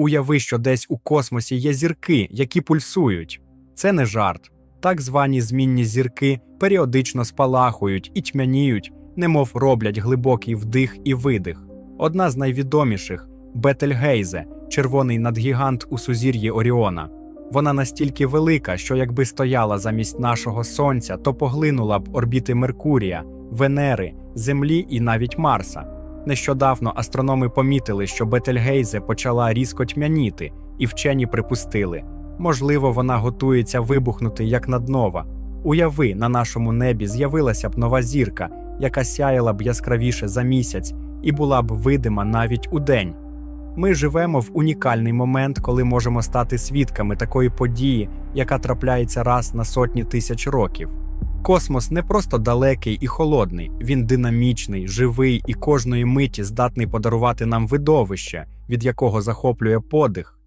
Уяви, що десь у космосі є зірки, які пульсують. Це не жарт. Так звані змінні зірки періодично спалахують і тьмяніють, немов роблять глибокий вдих і видих. Одна з найвідоміших Бетельгейзе, червоний надгігант у сузір'ї Оріона. Вона настільки велика, що якби стояла замість нашого сонця, то поглинула б орбіти Меркурія, Венери, Землі і навіть Марса. Нещодавно астрономи помітили, що Бетельгейзе почала різко тьмяніти, і вчені припустили. Можливо, вона готується вибухнути як наднова. Уяви, на нашому небі з'явилася б нова зірка, яка сяяла б яскравіше за місяць і була б видима навіть у день. Ми живемо в унікальний момент, коли можемо стати свідками такої події, яка трапляється раз на сотні тисяч років. Космос не просто далекий і холодний, він динамічний, живий і кожної миті здатний подарувати нам видовище, від якого захоплює подих.